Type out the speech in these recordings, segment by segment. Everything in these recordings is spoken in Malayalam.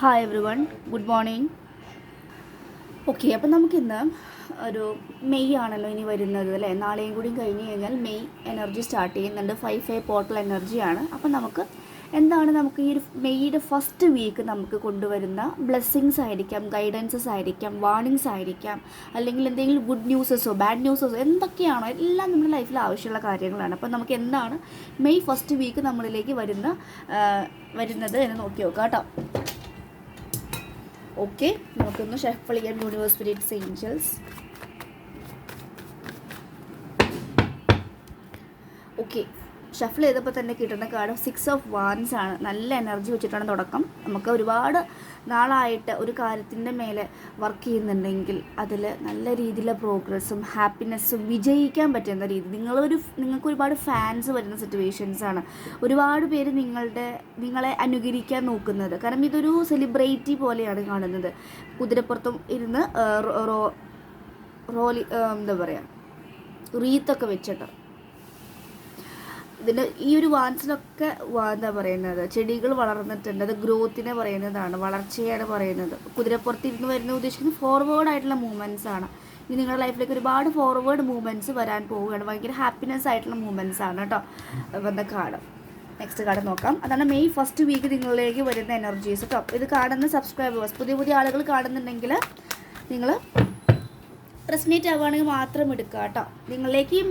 Hi everyone good morning okay അപ്പം നമുക്കിന്ന് ഒരു മെയ് ആണല്ലോ ഇനി വരുന്നത് അല്ലേ? നാളെയും കൂടി കഴിഞ്ഞ് കഴിഞ്ഞാൽ മെയ് എനർജി സ്റ്റാർട്ട് ചെയ്യുന്നുണ്ട്. ഫൈവ് ഫൈവ് പോർട്ടൽ എനർജിയാണ് അപ്പം നമുക്ക് എന്താണ് നമുക്ക് ഈ ഒരു മെയ്യുടെ ഫസ്റ്റ് വീക്ക് നമുക്ക് കൊണ്ടുവരുന്ന ബ്ലെസ്സിങ്സ് ആയിരിക്കാം ഗൈഡൻസസ് ആയിരിക്കാം വാർണിങ്സ് ആയിരിക്കാം അല്ലെങ്കിൽ എന്തെങ്കിലും ഗുഡ് ന്യൂസസോ ബാഡ് ന്യൂസസോ എന്തൊക്കെയാണോ എല്ലാം നമ്മുടെ ലൈഫിൽ ആവശ്യമുള്ള കാര്യങ്ങളാണ്. അപ്പോൾ നമുക്ക് എന്താണ് മെയ് ഫസ്റ്റ് വീക്ക് നമ്മളിലേക്ക് വരുന്ന വരുന്നത് എന്ന് നോക്കി നോക്കാം കേട്ടോ. ഓക്കെ നമുക്കൊന്ന് ഷെഫ് ചെയ്യാം യൂണിവേഴ്സ് ഏഞ്ചൽസ് ഓക്കെ ഷഫിൾ ചെയ്തപ്പോൾ തന്നെ കിട്ടുന്ന കാർഡ് സിക്സ് ഓഫ് വാൻസ് ആണ്. നല്ല എനർജി വെച്ചിട്ടാണ് തുടക്കം. നമുക്ക് ഒരുപാട് നാളായിട്ട് ഒരു കാര്യത്തിന്റെ മേലെ വർക്ക് ചെയ്യുന്നുണ്ടെങ്കിൽ അതിൽ നല്ല രീതിയിലുള്ള പ്രോഗ്രസ്സും ഹാപ്പിനെസ്സും വിജയിക്കാൻ പറ്റുന്ന രീതി. നിങ്ങളൊരു നിങ്ങൾക്ക് ഒരുപാട് ഫാൻസ് വരുന്ന സിറ്റുവേഷൻസാണ് ഒരുപാട് പേര് നിങ്ങളുടെ നിങ്ങളെ അനുകരിക്കാൻ നോക്കുന്നത്. കാരണം ഇതൊരു സെലിബ്രിറ്റി പോലെയാണ് കാണുന്നത്. കുതിരപ്പുറത്തും ഇരുന്ന് റോ- റോലി എന്താ പറയുക റീത്തൊക്കെ വെച്ചിട്ട്. ഇതിന്റെ ഈ ഒരു വാൻസിനൊക്കെ എന്താ പറയുന്നത്? ചെടികൾ വളർന്നിട്ടുണ്ട്. അത് ഗ്രോത്തിനെ പറയുന്നതാണ് വളർച്ചയാണ് പറയുന്നത്. കുതിരപ്പുറത്ത് ഇരുന്ന് വരുന്ന ഉദ്ദേശിക്കുന്നത് ഫോർവേഡ് ആയിട്ടുള്ള മൂവ്മെന്റ്സ് ആണ്. ഇനി നിങ്ങളുടെ ലൈഫിലേക്ക് ഒരുപാട് ഫോർവേഡ് മൂവ്മെന്റ്സ് വരാൻ പോവുകയാണ്. ഭയങ്കര ഹാപ്പിനെസ് ആയിട്ടുള്ള മൂവ്മെന്റ്സ് ആണ് കേട്ടോ. വന്ന കാർഡ് നെക്സ്റ്റ് കാർഡ് നോക്കാം. അതാണ് മെയ് ഫസ്റ്റ് വീക്ക് നിങ്ങളിലേക്ക് വരുന്ന എനർജീസ് കേട്ടോ ഇത് കാണുന്ന സബ്സ്ക്രൈബേഴ്സ് പുതിയ പുതിയ ആളുകൾ കാണുന്നുണ്ടെങ്കിൽ നിങ്ങൾ റെസ്നേറ്റ് ആവുകയാണെങ്കിൽ മാത്രം എടുക്കുക കേട്ടോ. നിങ്ങളിലേക്ക് ഈ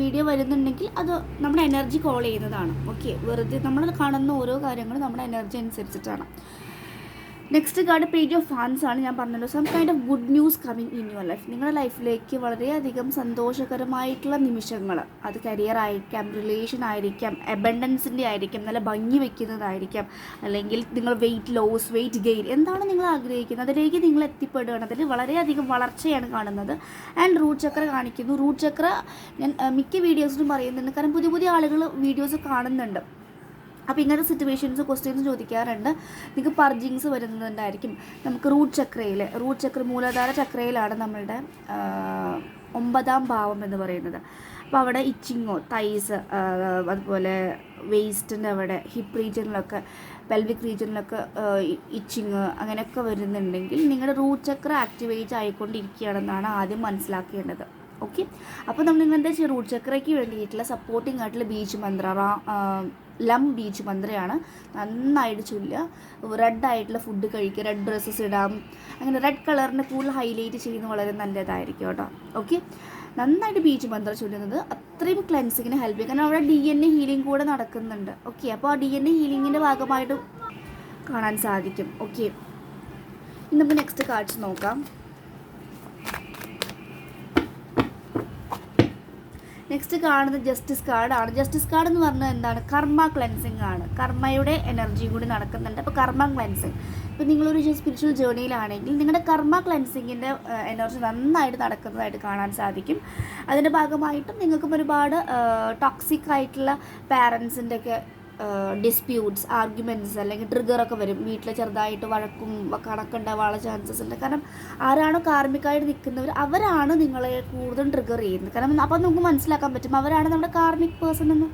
വീഡിയോ വരുന്നുണ്ടെങ്കിൽ അത് നമ്മുടെ എനർജി കോൾ ചെയ്യുന്നതാണ്. ഓക്കെ വെറുതെ നമ്മൾ കാണുന്ന ഓരോ കാര്യങ്ങളും നമ്മുടെ എനർജി അനുസരിച്ചിട്ടാണ്. നെക്സ്റ്റ് കാർഡ് പേജ് ഓഫ് ഫാൻസ് ആണ് ഞാൻ പറഞ്ഞല്ലോ. Some kind of good news coming in your life നിങ്ങളുടെ ലൈഫിലേക്ക് വളരെയധികം സന്തോഷകരമായിട്ടുള്ള നിമിഷങ്ങൾ. അത് കരിയർ ആയിരിക്കാം റിലേഷൻ ആയിരിക്കാം അബൻഡൻസിന്റെ ആയിരിക്കാം നല്ല ഭംഗി വയ്ക്കുന്നതായിരിക്കാം അല്ലെങ്കിൽ നിങ്ങൾ വെയിറ്റ് ലോസ് വെയിറ്റ് ഗെയിൻ എന്താണ് നിങ്ങൾ ആഗ്രഹിക്കുന്നത്? അതിലേക്ക് നിങ്ങൾ എത്തിപ്പെടുകയാണ്. അതിൽ വളരെയധികം വളർച്ചയാണ് കാണുന്നത്. ആൻഡ് റൂട്ട് ചക്ര കാണിക്കുന്നു. റൂട്ട് ചക്ര ഞാൻ മിക്ക വീഡിയോസിലും പറയുന്നുണ്ട്. കാരണം പുതിയ പുതിയ ആളുകൾ വീഡിയോസ് കാണുന്നുണ്ട്. അപ്പോൾ ഇങ്ങനത്തെ സിറ്റുവേഷൻസ് ക്വസ്റ്റ്യൻസ് ചോദിക്കാറുണ്ട്. നിങ്ങൾക്ക് പർജിങ്സ് വരുന്നുണ്ടായിരിക്കും. നമുക്ക് റൂട്ട് ചക്രയിൽ റൂട്ട് ചക്ര മൂലാധാര ചക്രയിലാണ് നമ്മളുടെ ഒമ്പതാം ഭാവം എന്ന് പറയുന്നത്. അപ്പോൾ അവിടെ ഇച്ചിങ്ങോ തൈസ് അതുപോലെ വേസ്റ്റിന്റെ അവിടെ ഹിപ്പ് റീജിയനിലൊക്കെ പെൽവിക് റീജിയനിലൊക്കെ ഇച്ചിങ് അങ്ങനെയൊക്കെ വരുന്നുണ്ടെങ്കിൽ നിങ്ങളുടെ റൂട്ട് ചക്ര ആക്ടിവേറ്റ് ആയിക്കൊണ്ടിരിക്കുകയാണെന്നാണ് ആദ്യം മനസ്സിലാക്കേണ്ടത്. ഓക്കെ. അപ്പോൾ നമ്മൾ ഇങ്ങനത്തെ റൂട്ട് ചക്രയ്ക്ക് വേണ്ടിയിട്ടുള്ള സപ്പോർട്ടിംഗ് ആയിട്ടുള്ള ബീച്ച് മന്ത്ര ലം ബീച്ച് മന്ത്രയാണ്. നന്നായിട്ട് ചൊല്ലുക. റെഡ് ആയിട്ടുള്ള ഫുഡ് കഴിക്കുക. റെഡ് ഡ്രസ്സസ് ഇടാം. അങ്ങനെ റെഡ് കളറിനെ കൂടുതൽ ഹൈലൈറ്റ് ചെയ്യുന്നത് വളരെ നല്ലതായിരിക്കും കേട്ടോ. ഓക്കെ. നന്നായിട്ട് ബീച്ച് മന്ത്രം ചൊല്ലുന്നത് അത്രയും ക്ലെൻസിങ്ങിന് ഹെൽപ്പ് ചെയ്യും. കാരണം അവിടെ ഡി എൻ എ ഹീലിംഗ് കൂടെ നടക്കുന്നുണ്ട്. ഓക്കെ. അപ്പോൾ ആ ഡി എൻ എ ഹീലിങ്ങിന്റെ ഭാഗമായിട്ട് കാണാൻ സാധിക്കും. ഓക്കെ. നമുക്ക് നെക്സ്റ്റ് കാർഡ്സ് നോക്കാം. നെക്സ്റ്റ് കാണുന്നത് ജസ്റ്റിസ് കാർഡാണ് ജസ്റ്റിസ് കാർഡ് എന്ന് പറഞ്ഞാൽ എന്താണ്? കർമ്മ ക്ലെൻസിങ് ആണ്. കർമ്മയുടെ എനർജി കൂടി നടക്കുന്നുണ്ട്. അപ്പോൾ കർമ്മ ക്ലെൻസിങ് ഇപ്പോൾ നിങ്ങളൊരു സ്പിരിച്വൽ ജേർണിയിലാണെങ്കിൽ നിങ്ങളുടെ കർമ്മ ക്ലെൻസിങ്ങിന്റെ എനർജി നന്നായിട്ട് നടക്കുന്നതായിട്ട് കാണാൻ സാധിക്കും. അതിന്റെ ഭാഗമായിട്ടും നിങ്ങൾക്കും ഒരുപാട് ടോക്സിക് ആയിട്ടുള്ള പാരൻസിന്റെ ഒക്കെ ഡിസ്പ്യൂട്ട്സ് ആർഗ്യുമെന്റ്സ് അല്ലെങ്കിൽ ട്രിഗറൊക്കെ വരും. വീട്ടിൽ ചെറുതായിട്ട് വഴക്കും കണക്കുണ്ടാവാനുള്ള ചാൻസസ് ഉണ്ട്. കാരണം ആരാണോ കാർമികമായിട്ട് നിൽക്കുന്നവർ അവരാണ് നിങ്ങളെ കൂടുതൽ ട്രിഗർ ചെയ്യുന്നത്. കാരണം അപ്പം നമുക്ക് മനസ്സിലാക്കാൻ പറ്റും അവരാണ് നമ്മുടെ കാർമിക് പേഴ്സൺ എന്ന്.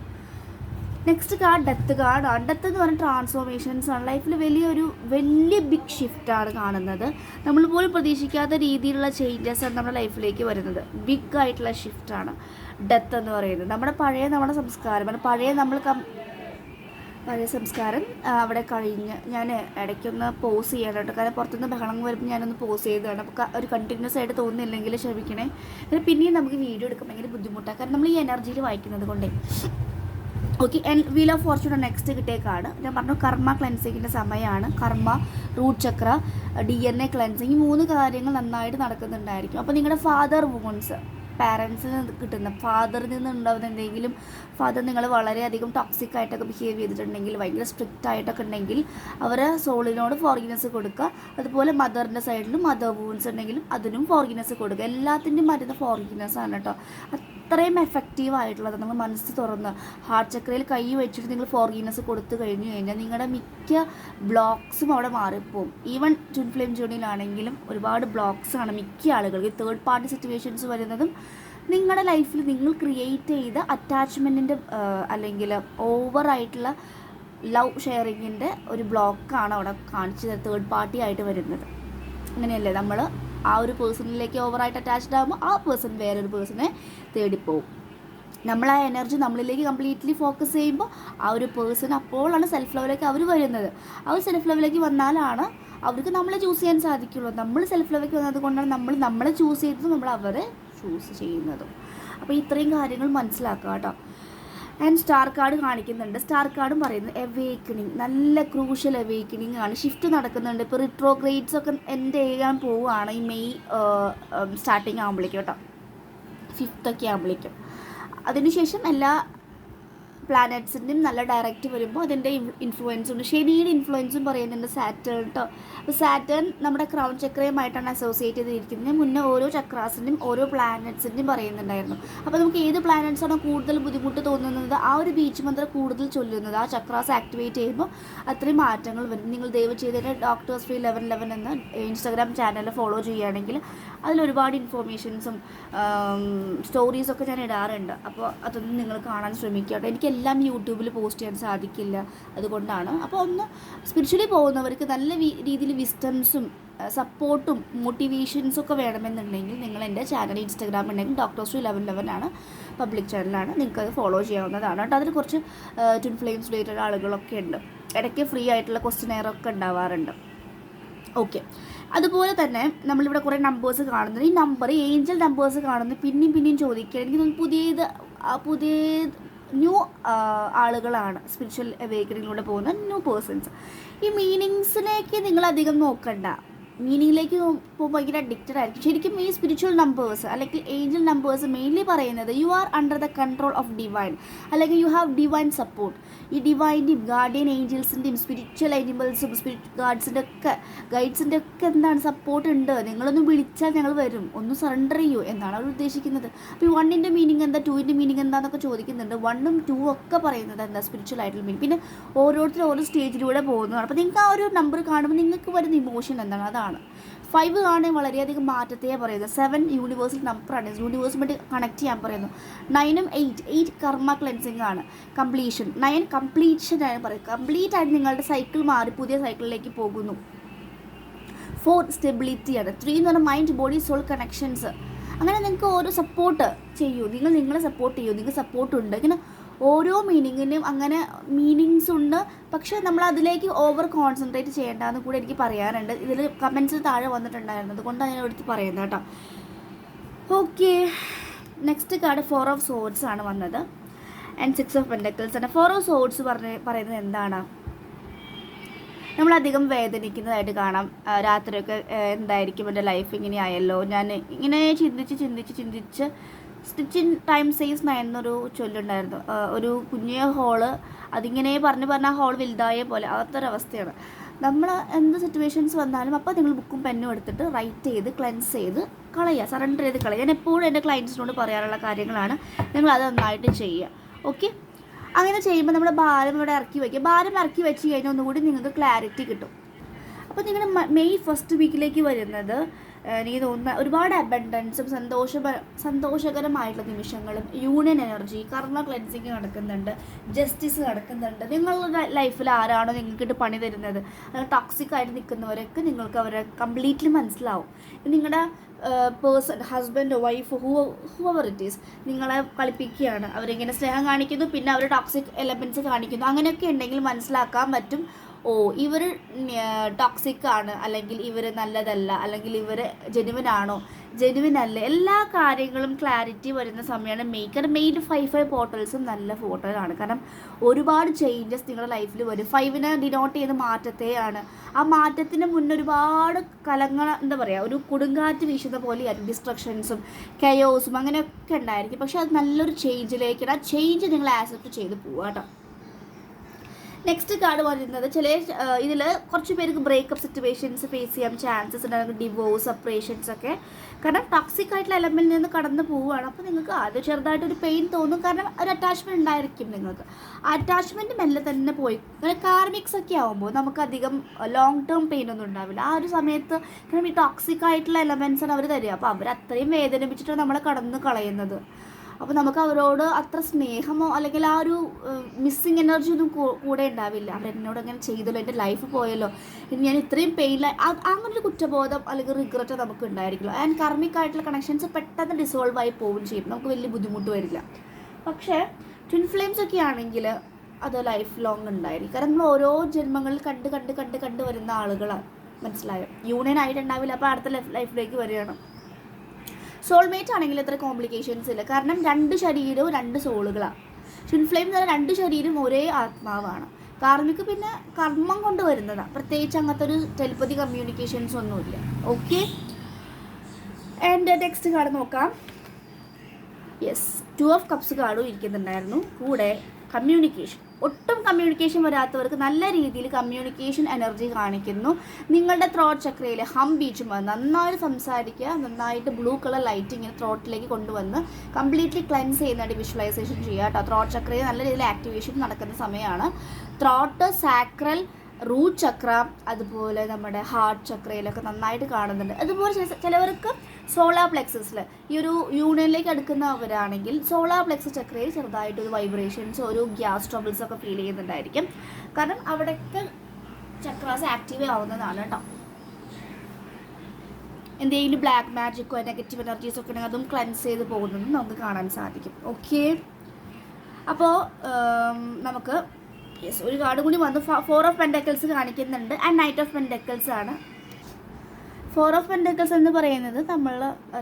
നെക്സ്റ്റ് കാർഡ് ഡെത്ത് കാർഡാണ് ഡെത്ത് എന്ന് പറഞ്ഞാൽ ട്രാൻസ്ഫോർമേഷൻസ് ആണ്. ലൈഫിൽ വലിയൊരു വലിയ ബിഗ് ഷിഫ്റ്റാണ് കാണുന്നത്. നമ്മൾ പോലും പ്രതീക്ഷിക്കാത്ത രീതിയിലുള്ള ചേഞ്ചസ് ആണ് നമ്മുടെ ലൈഫിലേക്ക് വരുന്നത്. ബിഗ് ആയിട്ടുള്ള ഷിഫ്റ്റാണ് ഡെത്ത് എന്ന് പറയുന്നത്. നമ്മുടെ പഴയ നമ്മുടെ സംസ്കാരം. പഴയ നമ്മൾ പഴയ സംസ്കാരം അവിടെ കഴിഞ്ഞ് ഞാൻ ഇടയ്ക്കൊന്ന് പോസ് ചെയ്യാനുണ്ട് കാരണം പുറത്തുനിന്ന് ബഹളം വരുമ്പോൾ ഞാനൊന്ന് പോസ് ചെയ്തതാണ്. അപ്പോൾ ഒരു കണ്ടിന്യൂസ് ആയിട്ട് തോന്നുന്നില്ലെങ്കിൽ ക്ഷമിക്കണേ. പിന്നെ പിന്നെയും നമുക്ക് വീഡിയോ എടുക്കാൻ ഭയങ്കര ബുദ്ധിമുട്ടാണ് കാരണം നമ്മൾ ഈ എനർജിയിൽ വായിക്കുന്നത് കൊണ്ടേ. Okay and wheel of fortune next കിട്ടിയ കാർഡ് ഞാൻ പറഞ്ഞു കർമ്മ ക്ലെൻസിങ്ങിന്റെ സമയമാണ് കർമ്മ root Chakra D N A cleansing ഈ മൂന്ന് കാര്യങ്ങൾ നന്നായിട്ട് നടക്കുന്നുണ്ടായിരിക്കും. അപ്പോൾ നിങ്ങളുടെ ഫാദർ വോൺസ് പാരൻസിന് കിട്ടുന്ന ഫാദറിൽ നിന്ന് ഉണ്ടാകുന്ന എന്തെങ്കിലും ഫാദർ നിങ്ങൾ വളരെയധികം ടോക്സിക് ആയിട്ടൊക്കെ ബിഹേവ് ചെയ്തിട്ടുണ്ടെങ്കിൽ ഭയങ്കര സ്ട്രിക്റ്റ് ആയിട്ടൊക്കെ ഉണ്ടെങ്കിൽ അവരെ സോളിനോട് ഫോർഗിനസ് കൊടുക്കുക. അതുപോലെ മദറിന്റെ സൈഡിലും മദർ വൂൺസ് ഉണ്ടെങ്കിലും അതിനും ഫോർഗിനസ് കൊടുക്കുക. എല്ലാത്തിന്റെയും മരുന്ന് ഫോർഗിനസ് ആണ് കേട്ടോ അത്രയും എഫക്റ്റീവ് ആയിട്ടുള്ളത് നിങ്ങൾ മനസ്സ് തുറന്ന് ഹാർട്ട് ചക്രയിൽ കൈ വെച്ചിട്ട് നിങ്ങൾ ഫോർഗീനസ് കൊടുത്തു കഴിഞ്ഞു കഴിഞ്ഞാൽ നിങ്ങളുടെ മിക്ക ബ്ലോക്സും അവിടെ മാറിപ്പോവും. ഈവൻ ട്വിൻ ഫ്ലെയിം ജേണിയിലാണെങ്കിലും ഒരുപാട് ബ്ലോക്സ് ആണ് മിക്ക ആളുകൾക്ക്. തേർഡ് പാർട്ടി സിറ്റുവേഷൻസ് വരുന്നതും നിങ്ങളുടെ ലൈഫിൽ നിങ്ങൾ ക്രിയേറ്റ് ചെയ്ത അറ്റാച്ച്മെന്റിന്റെ അല്ലെങ്കിൽ ഓവറായിട്ടുള്ള ലവ് ഷെയറിങ്ങിന്റെ ഒരു ബ്ലോക്കാണ് അവിടെ കാണിച്ചത് തേർഡ് പാർട്ടി ആയിട്ട് വരുന്നത്. അങ്ങനെയല്ലേ നമ്മൾ ആ ഒരു പേഴ്സണിലേക്ക് ഓവറായിട്ട് അറ്റാച്ച്ഡ് ആകുമ്പോൾ ആ പേഴ്സൺ വേറൊരു പേഴ്സണെ തേടിപ്പോവും നമ്മൾ ആ എനർജി നമ്മളിലേക്ക് കംപ്ലീറ്റ്ലി ഫോക്കസ് ചെയ്യുമ്പോൾ ആ ഒരു പേഴ്സൺ അപ്പോഴാണ് സെൽഫ് ലവിലേക്ക് അവർ വരുന്നത് ഒരു സെൽഫ് ലവിലേക്ക് വന്നാലാണ് അവർക്ക് നമ്മളെ ചൂസ് ചെയ്യാൻ സാധിക്കുള്ളൂ. നമ്മൾ സെൽഫ് ലവിലേക്ക് വന്നത് കൊണ്ടാണ് നമ്മൾ നമ്മളെ ചൂസ് ചെയ്തത് നമ്മൾ അവരെ ചൂസ് ചെയ്യുന്നതും. അപ്പോൾ ഇത്രയും കാര്യങ്ങൾ മനസ്സിലാക്കുക കേട്ടോ. ആൻഡ് സ്റ്റാർ കാർഡ് കാണിക്കുന്നുണ്ട്. സ്റ്റാർ കാർഡും പറയുന്നത് എവേക്കണിങ് നല്ല ക്രൂഷ്യൽ എവേക്കണിങ് ആണ്. ഷിഫ്റ്റ് നടക്കുന്നുണ്ട്. ഇപ്പോൾ റിട്രോഗ്രേഡ്സ് ഒക്കെ എന്റെ ചെയ്യാൻ പോവുകയാണ് ഈ മെയ് സ്റ്റാർട്ടിങ് ആകുമ്പോഴേക്കും കേട്ടോ. ഫിഫ്ത്തൊക്കെ ആകുമ്പോഴേക്കും അതിനുശേഷം എല്ലാ പ്ലാനറ്റ്സിന്റെയും നല്ല ഡയറക്റ്റ് വരുമ്പോൾ അതിന്റെ ഇൻഫ്ലുവൻസ് ഉണ്ട്. ശനിയുടെ ഇൻഫ്ലുവൻസും പറയുന്നുണ്ട് സാറ്റേൺ കേട്ടോ അപ്പോൾ സാറ്റേൺ നമ്മുടെ ക്രൗൺ ചക്രയുമായിട്ടാണ് അസോസിയേറ്റ് ചെയ്തിരിക്കുന്നത്. മുന്നേ ഓരോ ചക്രാസിന്റെയും ഓരോ പ്ലാനറ്റ്സിന്റെയും പറയുന്നുണ്ടായിരുന്നു. അപ്പോൾ നമുക്ക് ഏത് പ്ലാനറ്റ്സ് ആണോ കൂടുതൽ ബുദ്ധിമുട്ട് തോന്നുന്നത് ആ ഒരു ബീച്ച് മന്ത്രം കൂടുതൽ ചൊല്ലുന്നത് ആ ചക്രാസ് ആക്ടിവേറ്റ് ചെയ്യുമ്പോൾ അത്രയും മാറ്റങ്ങൾ വരും. നിങ്ങൾ ദയവ് ചെയ്തിട്ട് ഡോക്ടേഴ്സ് ഫ്രീ ലെവൻ ലെവൻ എന്ന ഇൻസ്റ്റാഗ്രാം ചാനൽ ഫോളോ ചെയ്യുകയാണെങ്കിൽ അതിൽ ഒരുപാട് ഇൻഫോർമേഷൻസും സ്റ്റോറീസൊക്കെ ഞാൻ ഇടാറുണ്ട്. അപ്പോൾ അതൊന്നും നിങ്ങൾ കാണാൻ ശ്രമിക്കുക എനിക്കെല്ലാം യൂട്യൂബിൽ പോസ്റ്റ് ചെയ്യാൻ സാധിക്കില്ല അതുകൊണ്ടാണ്. അപ്പോൾ ഒന്ന് സ്പിരിച്വലി പോകുന്നവർക്ക് നല്ല രീതിയിൽ വിസ്റ്റംസും സപ്പോർട്ടും മോട്ടിവേഷൻസും ഒക്കെ വേണമെന്നുണ്ടെങ്കിൽ നിങ്ങൾ എന്റെ ചാനൽ ഇൻസ്റ്റാഗ്രാം ഉണ്ടെങ്കിൽ ഡോക്ടേഴ്സ് ടു ലെവൻ ആണ് പബ്ലിക് ചാനലാണ് നിങ്ങൾക്കത് ഫോളോ ചെയ്യാവുന്നതാണ് കേട്ടോ. അതിൽ കുറച്ച് ട്വിൻ ഫ്ലെയിംസ് റിലേറ്റഡ് ആളുകളൊക്കെ ഉണ്ട്. ഇടയ്ക്ക് ഫ്രീ ആയിട്ടുള്ള ക്വസ്റ്റ്യൻ ഒക്കെ ഉണ്ടാവാറുണ്ട്. ഓക്കെ അതുപോലെ തന്നെ നമ്മളിവിടെ കുറേ നമ്പേഴ്സ് കാണുന്നത് ഈ നമ്പർ ഏഞ്ചൽ നമ്പേഴ്സ് കാണുന്നത് പിന്നെയും പിന്നെയും ചോദിക്കുക എനിക്ക് തോന്നുന്നു പുതിയത് പുതിയ ന്യൂ ആളുകളാണ് സ്പിരിച്വൽ അവേക്കണിങ്ങിലൂടെ പോകുന്ന ന്യൂ പേഴ്സൺസ് ഈ മീനിങ്സിലേക്ക് നിങ്ങൾ അധികം നോക്കണ്ട. മീനിങ്ങിലേക്ക് പോകുമ്പോൾ ഭയങ്കര അഡിക്റ്റഡ് ആയിരിക്കും. ശരിക്കും ഈ സ്പിരിച്വൽ നമ്പേഴ്സ് അല്ലെങ്കിൽ ഏഞ്ചൽ നമ്പേഴ്സ് മെയിൻലി പറയുന്നത് you are under the control of divine അല്ലെങ്കിൽ യു ഹാവ് ഡിവൈൻ സപ്പോർട്ട് ഈ ഡിവൈന്റെയും ഗാർഡിയൻ ഏഞ്ചൽസിന്റെയും സ്പിരിച്വൽ ആനിമൽസും സ്പിരിറ്റ് ഗാർഡ്സിന്റെ ഒക്കെ ഗൈഡ്സിന്റെ ഒക്കെ എന്താണ് സപ്പോർട്ട് ഉണ്ട്. നിങ്ങളൊന്ന് വിളിച്ചാൽ ഞങ്ങൾ വരും. ഒന്ന് സറണ്ടർ ചെയ്യൂ എന്നാണ് അവർ ഉദ്ദേശിക്കുന്നത്. അപ്പോൾ ഈ വണ്ണിന്റെ മീനിങ് എന്താ ടൂവിന്റെ മീനിങ് എന്താണെന്നൊക്കെ ചോദിക്കുന്നുണ്ട്. വണ്ണും ടൂ ഒക്കെ പറയുന്നത് എന്താ സ്പിരിച്വൽ ആയിട്ടുള്ള മീനിങ് പിന്നെ ഓരോരുത്തരും ഓരോ സ്റ്റേജിലൂടെ പോകുന്നതാണ്. അപ്പോൾ നിങ്ങൾക്ക് ആ ഒരു നമ്പർ കാണുമ്പോൾ നിങ്ങൾക്ക് വരുന്ന ഇമോഷൻ എന്താണ്? അതാണ്. ഫൈവ് ആണ് വളരെയധികം മാറ്റത്തെ പറയുന്നത്. സെവൻ യൂണിവേഴ്സൽ നമ്പറാണ് യൂണിവേഴ്സുമായിട്ട് കണക്ട് ചെയ്യാൻ പറയുന്നു. നയനും എയ്റ്റ് എയ്റ്റ് കർമ്മ ക്ലെൻസിങ് ആണ്. കംപ്ലീഷൻ നയൻ കംപ്ലീഷൻ ആണ് പറയുന്നത് കംപ്ലീറ്റ് ആയിട്ട് നിങ്ങളുടെ സൈക്കിൾ മാറി പുതിയ സൈക്കിളിലേക്ക് പോകുന്നു. ഫോർ സ്റ്റെബിലിറ്റിയാണ് ത്രീ എന്ന് പറഞ്ഞാൽ മൈൻഡ് ബോഡി സോൾ കണക്ഷൻസ് അങ്ങനെ നിങ്ങൾക്ക് ഓരോ സപ്പോർട്ട് ചെയ്യൂ. നിങ്ങൾ നിങ്ങളെ സപ്പോർട്ട് ചെയ്യൂ. നിങ്ങൾക്ക് സപ്പോർട്ട് ഉണ്ട്. ഇങ്ങനെ ഓരോ മീനിങ്ങിനും അങ്ങനെ മീനിങ്സ് ഉണ്ട്. പക്ഷേ നമ്മൾ അതിലേക്ക് ഓവർ കോൺസെൻട്രേറ്റ് ചെയ്യേണ്ടതെന്ന് കൂടെ എനിക്ക് പറയാനുണ്ട്. ഇതിൽ കമൻസ് താഴെ വന്നിട്ടുണ്ടായിരുന്നു. അതുകൊണ്ടാണ് ഞാൻ എടുത്ത് പറയുന്നത് കേട്ടോ. Okay next card four of swords ആണ് വന്നത്. ആൻഡ് സിക്സ് ഓഫ് പെൻഡക്കിൾസ് ആണ്. ഫോർ ഓഫ് സോഡ്സ് പറഞ്ഞ് പറയുന്നത് എന്താണ്? നമ്മളധികം വേദനിക്കുന്നതായിട്ട് കാണാം. രാത്രിയൊക്കെ എന്തായിരിക്കും എന്റെ ലൈഫ് ഇങ്ങനെ ആയല്ലോ. ഞാൻ ഇങ്ങനെ ചിന്തിച്ച് ചിന്തിച്ച് ചിന്തിച്ച് സ്റ്റിച്ചിങ് ടൈം സേവ്സ് എന്നൊരു ചൊല്ലുണ്ടായിരുന്നു. ഒരു കുഞ്ഞേ ഹോൾ അതിങ്ങനെ പറഞ്ഞ് പറഞ്ഞാൽ ഹോൾ വലുതായ പോലെ അതൊരവസ്ഥയാണ് നമ്മൾ എന്ത് സിറ്റുവേഷൻസ് വന്നാലും അപ്പോൾ നിങ്ങൾ ബുക്കും പെന്നും എടുത്തിട്ട് റൈറ്റ് ചെയ്ത് ക്ലെൻസ് ചെയ്ത് കളയുക സറണ്ടർ ചെയ്ത് കളയുക. ഞാൻ എപ്പോഴും എന്റെ ക്ലയൻസിനോട് പറയാനുള്ള കാര്യങ്ങളാണ് നിങ്ങൾ അത് നന്നായിട്ട് ചെയ്യുക. ഓക്കെ? അങ്ങനെ ചെയ്യുമ്പോൾ നമ്മുടെ ഭാരം ഇവിടെ ഇറക്കി വയ്ക്കുക. ഭാരം ഇറക്കി വെച്ച് കഴിഞ്ഞാൽ ഒന്നുകൂടി നിങ്ങൾക്ക് ക്ലാരിറ്റി കിട്ടും. അപ്പോൾ നിങ്ങൾ മെയ് ഫസ്റ്റ് വീക്കിലേക്ക് വരുന്നത് എനിക്ക് തോന്നുന്ന ഒരുപാട് അബണ്ടൻസും സന്തോഷ സന്തോഷകരമായിട്ടുള്ള നിമിഷങ്ങളും യൂണിയൻ എനർജി കർമ്മ ക്ലെൻസിങ് നടക്കുന്നുണ്ട് ജസ്റ്റിസ് നടക്കുന്നുണ്ട്. നിങ്ങളുടെ ലൈഫിൽ ആരാണോ നിങ്ങൾക്കിട്ട് പണി തരുന്നത്? ടോക്സിക് ആയിട്ട് നിൽക്കുന്നവരൊക്കെ നിങ്ങൾക്ക് അവരെ കംപ്ലീറ്റ്ലി മനസ്സിലാവും. നിങ്ങളുടെ പേഴ്സൺ ഹസ്ബൻഡോ വൈഫോ ഹൂ ഹൂവർ ഇറ്റ് ഈസ് നിങ്ങളെ കളിപ്പിക്കുകയാണ്. അവരിങ്ങനെ സ്നേഹം കാണിക്കുന്നു പിന്നെ അവർ ടോക്സിക് എലമെന്റ്സ് കാണിക്കുന്നു. അങ്ങനെയൊക്കെ ഉണ്ടെങ്കിൽ മനസ്സിലാക്കാൻ പറ്റും. ഓ ഇവർ ടോക്സിക് ആണ് അല്ലെങ്കിൽ ഇവർ നല്ലതല്ല അല്ലെങ്കിൽ ഇവർ ജെനുവിൻ ആണോ? ജെനുവിൻ അല്ല. എല്ലാ കാര്യങ്ങളും ക്ലാരിറ്റി വരുന്ന സമയമാണ് മെയ്ക്ക് കാരണം മെയിൻ ഫൈവ് ഫൈവ് പോർട്ടൽസും നല്ല ഫോട്ടോകളാണ് കാരണം ഒരുപാട് ചേഞ്ചസ് നിങ്ങളുടെ ലൈഫിൽ വരും. ഫൈവിനെ ഡിനോട്ട് ചെയ്യുന്ന മാറ്റത്തെയാണ് ആ മാറ്റത്തിന് മുന്നേ ഒരുപാട് കലങ്ങൾ എന്താ പറയുക ഒരു കൊടുങ്കാറ്റ് വീശുന്ന പോലെയായിരിക്കും ഡിസ്ട്രക്ഷൻസും കയോസും അങ്ങനെയൊക്കെ ഉണ്ടായിരിക്കും. പക്ഷെ അത് നല്ലൊരു ചേഞ്ചിലേക്കാണ് ആ ചേഞ്ച് നിങ്ങൾ ആക്സെപ്റ്റ് ചെയ്ത് പോവാട്ടോ നെക്സ്റ്റ് കാർഡ് പറയുന്നത് ചില ഇതിൽ കുറച്ച് പേർക്ക് ബ്രേക്കപ്പ് സിറ്റുവേഷൻസ് ഫേസ് ചെയ്യാൻ ചാൻസസ് ഉണ്ട് ഡിവോഴ്സ് സെപ്പറേഷൻസ് ഒക്കെ. കാരണം ടോക്സിക് ആയിട്ടുള്ള എലമെന്റിൽ നിന്ന് കടന്നു പോവുകയാണ്. അപ്പോൾ നിങ്ങൾക്ക് അത് ചെറുതായിട്ടൊരു പെയിൻ തോന്നും. കാരണം ഒരു അറ്റാച്ച്മെന്റ് ഉണ്ടായിരിക്കും നിങ്ങൾക്ക്. ആ അറ്റാച്ച്മെന്റ് മെല്ലെ തന്നെ പോയി. അങ്ങനെ കാർമിക്സ് ഒക്കെ ആകുമ്പോൾ നമുക്ക് അധികം ലോങ് ടേം പെയിൻ ഒന്നും ഉണ്ടാവില്ല. ആ ഒരു സമയത്ത് കാരണം ഈ ടോക്സിക് ആയിട്ടുള്ള ആണ് അവർ തരിക. അപ്പോൾ അവർ അത്രയും വേദനിപ്പിച്ചിട്ടാണ് നമ്മളെ കടന്നു കളയുന്നത്. അപ്പോൾ നമുക്ക് അവരോട് അത്ര സ്നേഹമോ അല്ലെങ്കിൽ ആ ഒരു മിസ്സിങ് എനർജി ഒന്നും കൂടെ ഉണ്ടാവില്ല. അവർ എന്നോട് അങ്ങനെ ചെയ്തല്ലോ എന്റെ ലൈഫ് പോയല്ലോ. ഇനി ഞാൻ ഇത്രയും പെയിനിലായി അങ്ങനെ ഒരു കുറ്റബോധം അല്ലെങ്കിൽ റിഗ്രറ്റ് നമുക്ക് ഉണ്ടായിരിക്കില്ല. ആൻഡ് കർമ്മിക്കായിട്ടുള്ള കണക്ഷൻസ് പെട്ടെന്ന് ഡിസോൾവ് ആയി പോവുകയും ചെയ്യും. നമുക്ക് വലിയ ബുദ്ധിമുട്ട് വരില്ല. പക്ഷേ ട്വിൻ ഫ്ലെയിംസ് ഒക്കെ ആണെങ്കിൽ അത് ലൈഫ് ലോങ് ഉണ്ടായിരിക്കും. കാരണം നമ്മൾ ഓരോ ജന്മങ്ങളിൽ കണ്ട് കണ്ട് കണ്ട് കണ്ട് വരുന്ന ആളുകളാണ് മനസ്സിലായോ? യൂണിയൻ ആയിട്ടുണ്ടാവില്ല. അപ്പോൾ അടുത്ത ലൈഫിലേക്ക് വരികയാണ്. സോൾമേറ്റ് ആണെങ്കിൽ അത്ര കോംപ്ലിക്കേഷൻസ് ഇല്ല. കാരണം രണ്ട് ശരീരവും രണ്ട് സോളുകളാണ് ട്വിൻ ഫ്ലെയിം എന്ന് പറഞ്ഞാൽ രണ്ട് ശരീരം ഒരേ ആത്മാവാണ്. കാർമ്മിക്ക് പിന്നെ കർമ്മം കൊണ്ട് വരുന്നതാണ് പ്രത്യേകിച്ച് അങ്ങനത്തെ ഒരു ടെലിപ്പതി കമ്മ്യൂണിക്കേഷൻസ് ഒന്നുമില്ല ഓക്കെ എന്റെ ടെക്സ്റ്റ് കാർഡ് നോക്കാം. യെസ് ടു ഓഫ് കപ്സ് കാർഡും ഇരിക്കുന്നുണ്ടായിരുന്നു. കൂടെ കമ്മ്യൂണിക്കേഷൻ ഒട്ടും കമ്മ്യൂണിക്കേഷൻ വരാത്തവർക്ക് നല്ല രീതിയിൽ കമ്മ്യൂണിക്കേഷൻ എനർജി കാണിക്കുന്നു. നിങ്ങളുടെ ത്രോട്ട് ചക്രയിൽ ഹം ബീച്ചും നന്നായി സംസാരിക്കുക നന്നായിട്ട് ബ്ലൂ കളർ ലൈറ്റ് ഇങ്ങനെ ത്രോട്ടിലേക്ക് കൊണ്ടുവന്ന് കംപ്ലീറ്റ്ലി ക്ലെൻസ് ചെയ്യുന്നതായിട്ട് വിഷ്വലൈസേഷൻ ചെയ്യുക കേട്ടോ. ത്രോട്ട് ചക്രയിൽ നല്ല രീതിയിൽ ആക്ടിവേഷൻ നടക്കുന്ന സമയമാണ്. ത്രോട്ട് സാക്രൽ റൂട്ട് ചക്ര അതുപോലെ നമ്മുടെ ഹാർട്ട് ചക്രയിലൊക്കെ നന്നായിട്ട് കാണുന്നുണ്ട്. അതുപോലെ ചിലവർക്ക് സോളാർ പ്ലെക്സസിൽ ഈ ഒരു യൂണിയനിലേക്ക് അടുക്കുന്നവരാണെങ്കിൽ സോളാർ പ്ലെക്സ് ചക്രയിൽ ചെറുതായിട്ട് ഒരു വൈബ്രേഷൻസ് ഒരു ഗ്യാസ് ട്രബിൾസ് ഒക്കെ ഫീൽ ചെയ്യുന്നുണ്ടായിരിക്കും. കാരണം അവിടെയൊക്കെ ചക്രാസ് ആക്റ്റീവ് ആവുന്നതാണ് കേട്ടോ എന്തെങ്കിലും ബ്ലാക്ക് മാജിക്കോ നെഗറ്റീവ് എനർജീസ് ഒക്കെ ഉണ്ടെങ്കിൽ അതും ക്ലൻസ് ചെയ്ത് പോകുന്നതും നമുക്ക് കാണാൻ സാധിക്കും. ഓക്കെ അപ്പോൾ നമുക്ക് യെസ് ഒരു കാർഡ് കൂടി വന്ന് ഫോർ ഓഫ് പെൻഡക്കിൾസ് കാണിക്കുന്നുണ്ട്. ആൻഡ് നൈറ്റ് ഓഫ് പെൻഡക്കിൾസ് ആണ്. ഫോർ ഓഫ് പെൻഡക്കിൾസ് എന്ന് പറയുന്നത് നമ്മൾ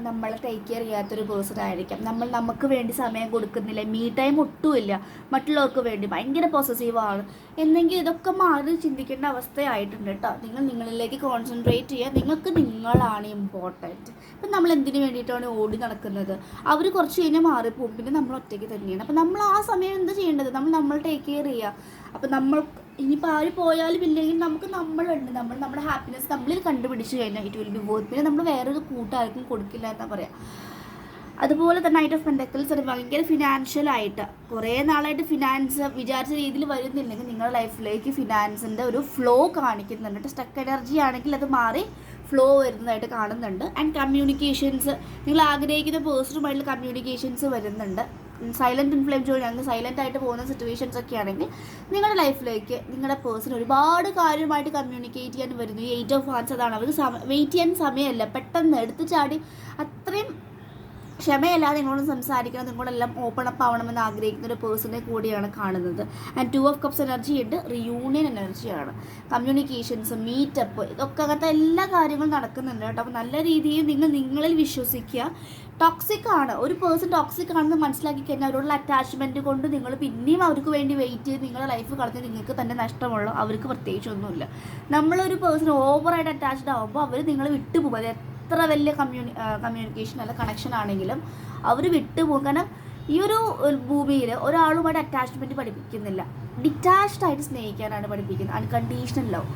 നമ്മൾ ടേക്ക് കെയർ ചെയ്യാത്തൊരു പേഴ്സൺ ആയിരിക്കാം. നമ്മൾ നമുക്ക് വേണ്ടി സമയം കൊടുക്കുന്നില്ല. മീ ടൈം ഒട്ടുമില്ല. മറ്റുള്ളവർക്ക് വേണ്ടി ഭയങ്കര പോസിറ്റീവ് ആണ്. എന്നെങ്കിൽ ഇതൊക്കെ മാറി ചിന്തിക്കേണ്ട അവസ്ഥയായിട്ടുണ്ട് കേട്ടോ നിങ്ങൾ നിങ്ങളിലേക്ക് കോൺസെൻട്രേറ്റ് ചെയ്യുക. നിങ്ങൾക്ക് നിങ്ങളാണ് ഇമ്പോർട്ടന്റ് ഇപ്പം നമ്മൾ എന്തിനു വേണ്ടിയിട്ടാണ് ഓടി നടക്കുന്നത്? അവർ കുറച്ച് കഴിഞ്ഞാൽ മാറിപ്പോകും പിന്നെ നമ്മൾ ഒറ്റയ്ക്ക് തന്നെയാണ്. അപ്പം നമ്മൾ ആ സമയം എന്ത് ചെയ്യേണ്ടത്? നമ്മൾ നമ്മൾ ടേക്ക് കെയർ ചെയ്യുക. അപ്പം നമ്മൾ ഇനിയിപ്പോൾ ആര് പോയാലും ഇല്ലെങ്കിൽ നമുക്ക് നമ്മളുണ്ട്. നമ്മൾ നമ്മുടെ ഹാപ്പിനെസ് നമ്മളിൽ കണ്ടുപിടിച്ച് കഴിഞ്ഞാൽ ഇറ്റ് വിൽ ബി വോത്ത് പിന്നെ നമ്മൾ വേറൊരു കൂട്ടാർക്കും കൊടുക്കില്ല എന്നാ പറയാം. അതുപോലെ തന്നെ നൈറ്റ് ഓഫ് പെൻഡക്കൽസ് അത് ഭയങ്കര ഫിനാൻഷ്യൽ ആയിട്ട്. കുറേ നാളായിട്ട് ഫിനാൻസ് വിചാരിച്ച രീതിയിൽ വരുന്നില്ലെങ്കിൽ നിങ്ങളുടെ ലൈഫിലേക്ക് ഫിനാൻസിന്റെ ഒരു ഫ്ലോ കാണിക്കുന്നുണ്ട്. സ്റ്റക്ക് എനർജി ആണെങ്കിൽ അത് മാറി ഫ്ലോ വരുന്നതായിട്ട് കാണുന്നുണ്ട്. ആൻഡ് കമ്മ്യൂണിക്കേഷൻസ് നിങ്ങൾ ആഗ്രഹിക്കുന്ന പേഴ്സണുമായിട്ടുള്ള കമ്മ്യൂണിക്കേഷൻസ് വരുന്നുണ്ട്. സൈലന്റ് ഇൻഫ്ലേം ജോലി അങ്ങനെ സൈലന്റ് ആയിട്ട് പോകുന്ന സിറ്റുവേഷൻസ് ഒക്കെ ആണെങ്കിൽ നിങ്ങളുടെ ലൈഫിലേക്ക് നിങ്ങളുടെ പേഴ്സൺ ഒരുപാട് കാര്യമായിട്ട് കമ്മ്യൂണിക്കേറ്റ് ചെയ്യാൻ വരുന്നു. ഈ എയ്റ്റ് ഓഫ് ഹാൻസ് അതാണ്. അവർക്ക് വെയിറ്റ് ചെയ്യാൻ സമയമല്ല. പെട്ടെന്ന് എടുത്ത് ചാടി അത്രയും ക്ഷമയല്ലാതെ നിങ്ങളോട് സംസാരിക്കണം നിങ്ങളോടെല്ലാം ഓപ്പൺ അപ്പ് ആവണമെന്ന് ആഗ്രഹിക്കുന്ന ഒരു പേഴ്സണെ കൂടിയാണ് കാണുന്നത്. And two of cups energy ഉണ്ട് റിയൂണിയൻ എനർജിയാണ് കമ്മ്യൂണിക്കേഷൻസ് മീറ്റപ്പ് ഇതൊക്കെ അങ്ങനത്തെ എല്ലാ കാര്യങ്ങളും നടക്കുന്നുണ്ട് കേട്ടോ. അപ്പോൾ നല്ല രീതിയിൽ നിങ്ങൾ നിങ്ങളിൽ വിശ്വസിക്കുക. ടോക്സിക് ആണ്. ഒരു പേഴ്സൺ ടോക്സിക് ആണെന്ന് മനസ്സിലാക്കി കഴിഞ്ഞാൽ അവരോടുള്ള അറ്റാച്ച്മെന്റ് കൊണ്ട് നിങ്ങൾ പിന്നെയും അവർക്ക് വേണ്ടി വെയിറ്റ് ചെയ്ത് നിങ്ങളുടെ ലൈഫ് കളഞ്ഞ് നിങ്ങൾക്ക് തന്നെ നഷ്ടമുള്ളൂ. അവർക്ക് പ്രത്യേകിച്ചൊന്നുമില്ല നമ്മളൊരു പേഴ്സൺ ഓവറായിട്ട് അറ്റാച്ച്ഡ് ആകുമ്പോൾ അവർ നിങ്ങളെ വിട്ടുപോകും. അത് എത്ര വലിയ കമ്മ്യൂണി കമ്മ്യൂണിക്കേഷൻ അല്ല കണക്ഷൻ ആണെങ്കിലും അവർ വിട്ടുപോകും. കാരണം ഈ ഒരു ഭൂമിയിൽ ഒരാളുമായിട്ട് അറ്റാച്ച്മെന്റ് പഠിപ്പിക്കുന്നില്ല. ഡിറ്റാച്ച്ഡ് ആയിട്ട് സ്നേഹിക്കാനാണ് പഠിപ്പിക്കുന്നത്. അൺകണ്ടീഷണൽ ലവ്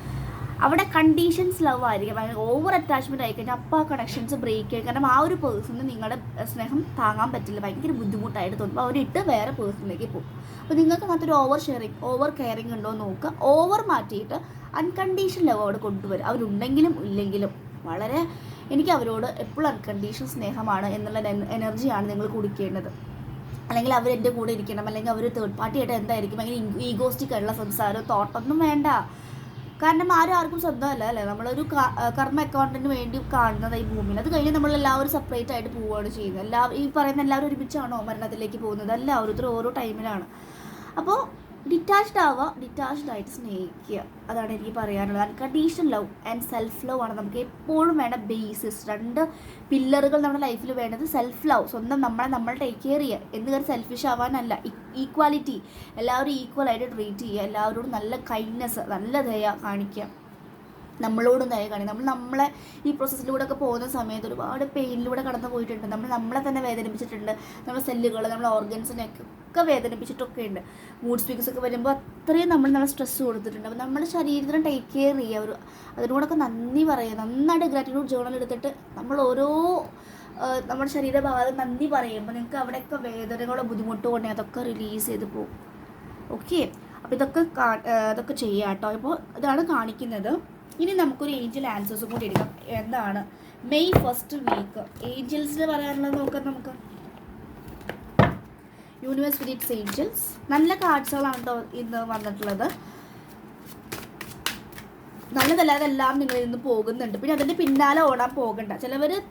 അവിടെ കണ്ടീഷൻസ് ലവ് ആയിരിക്കും. ഭയങ്കര ഓവർ അറ്റാച്ച്മെന്റ് ആയി കഴിഞ്ഞാൽ അപ്പോൾ ആ കണക്ഷൻസ് ബ്രേക്ക് ചെയ്യും. കാരണം ആ ഒരു പേഴ്സണിന് നിങ്ങളുടെ സ്നേഹം താങ്ങാൻ പറ്റില്ല. ഭയങ്കര ബുദ്ധിമുട്ടായിട്ട് തോന്നും. അപ്പോൾ അവരിട്ട് വേറെ പേഴ്സണിലേക്ക് പോകും. അപ്പോൾ നിങ്ങൾക്ക് അങ്ങനത്തെ ഓവർ ഷെയറിങ് ഓവർ കെയറിങ് ഉണ്ടോ എന്ന് നോക്കുക. ഓവർ മാറ്റിയിട്ട് അൺകണ്ടീഷണൽ ലവ് അവിടെ കൊണ്ടുവരും. അവരുണ്ടെങ്കിലും ഇല്ലെങ്കിലും വളരെ എനിക്ക് അവരോട് എപ്പോഴും അൺകണ്ടീഷണൽ സ്നേഹമാണ് എന്നുള്ള എനർജിയാണ് നിങ്ങൾ കുടിക്കേണ്ടത്. അല്ലെങ്കിൽ അവർ എന്റെ കൂടെ ഇരിക്കണം. അല്ലെങ്കിൽ അവർ തേർഡ് പാർട്ടി ആയിട്ട് എന്തായിരിക്കും? അല്ലെങ്കിൽ ഈഗോസ്റ്റിക് ആയിട്ടുള്ള സംസാരം തോട്ടൊന്നും വേണ്ട. കാരണം ആരും ആർക്കും സ്വന്തമല്ല അല്ലേ? നമ്മളൊരു കർമ്മ അക്കൗണ്ടിന് വേണ്ടി കാണുന്നത് ഈ ഭൂമിയിൽ. അത് കഴിഞ്ഞ് നമ്മൾ എല്ലാവരും സെപ്പറേറ്റ് ആയിട്ട് പോവുകയാണ് ചെയ്യുന്നത്. എല്ലാ ഈ പറയുന്ന എല്ലാവരും ഒരുമിച്ചാണോ മരണത്തിലേക്ക് പോകുന്നത്? അല്ല ഓരോരുത്തർ ഓരോ ടൈമിലാണ് അപ്പോൾ ഡിറ്റാച്ച്ഡ് ആവുക ഡിറ്റാച്ച്ഡ് ആയിട്ട് സ്നേഹിക്കുക. അതാണ് എനിക്ക് പറയാനുള്ളത്. Unconditional love and self love ആണ്. നമുക്ക് എപ്പോഴും വേണ്ട ബേസിസ് രണ്ട് പില്ലറുകൾ നമ്മുടെ ലൈഫിൽ വേണ്ടത് സെൽഫ് ലവ് സ്വന്തം നമ്മളെ നമ്മൾ ടേക്ക് കെയർ ചെയ്യുക. എന്ന് കയറി സെൽഫിഷ് ആവാനല്ല. ഈക്വാലിറ്റി എല്ലാവരും ഈക്വൽ ആയിട്ട് ട്രീറ്റ് ചെയ്യുക. എല്ലാവരോടും നല്ല കൈൻഡ്നെസ് നല്ല ദയ കാണിക്കുക. നമ്മളോടും കാണിക്കുക നമ്മൾ നമ്മളെ ഈ പ്രോസസ്സിലൂടെ ഒക്കെ പോകുന്ന സമയത്ത് ഒരുപാട് പെയിനിലൂടെ കടന്നു പോയിട്ടുണ്ട്. നമ്മൾ നമ്മളെ തന്നെ വേദനിപ്പിച്ചിട്ടുണ്ട്. നമ്മുടെ സെല്ലുകൾ നമ്മുടെ ഓർഗൻസിനെയൊക്കെ ഒക്കെ വേദനിപ്പിച്ചിട്ടൊക്കെ ഉണ്ട് മൂഡ് സ്പീക്കേഴ്സ് ഒക്കെ വരുമ്പോൾ അത്രയും നമ്മൾ നല്ല സ്ട്രെസ് കൊടുത്തിട്ടുണ്ട്. അപ്പോൾ നമ്മുടെ ശരീരത്തിന് ടേക്ക് കെയർ ചെയ്യുക. ഒരു അതിനോടൊക്കെ നന്ദി പറയുക. നന്നായിട്ട് ഗ്രാറ്റിറ്റ്യൂഡ് ജേണൽ എടുത്തിട്ട് നമ്മൾ ഓരോ നമ്മുടെ ശരീരഭാഗം നന്ദി പറയുമ്പോൾ നിങ്ങൾക്ക് അവിടെയൊക്കെ വേദനകളോ ബുദ്ധിമുട്ടോ ഉണ്ടെങ്കിൽ അതൊക്കെ റിലീസ് ചെയ്ത് പോകും. ഓക്കെ അപ്പോൾ ഇതൊക്കെ ഇതൊക്കെ ചെയ്യാം കേട്ടോ ഇപ്പോൾ ഇതാണ് കാണിക്കുന്നത്. ഇനി നമുക്കൊരു ഏഞ്ചൽ ആൻസേഴ്സും കൂടി എടുക്കാം. എന്താണ്? മെയ് ഫസ്റ്റ് വീക്ക് ഏഞ്ചൽസിന് പറയാനുള്ളത് നോക്കാം നമുക്ക്. യൂണിവേഴ്സ് ഏഞ്ചൽസ് നല്ല കാഴ്ചകളാണ് ഇന്ന് വന്നിട്ടുള്ളത്. നല്ലതല്ലാതെ എല്ലാം നിങ്ങളിൽ നിന്ന് പോകുന്നുണ്ട്. പിന്നെ അതിന്റെ പിന്നാലെ ഓടാൻ പോകണ്ട. ചിലവർ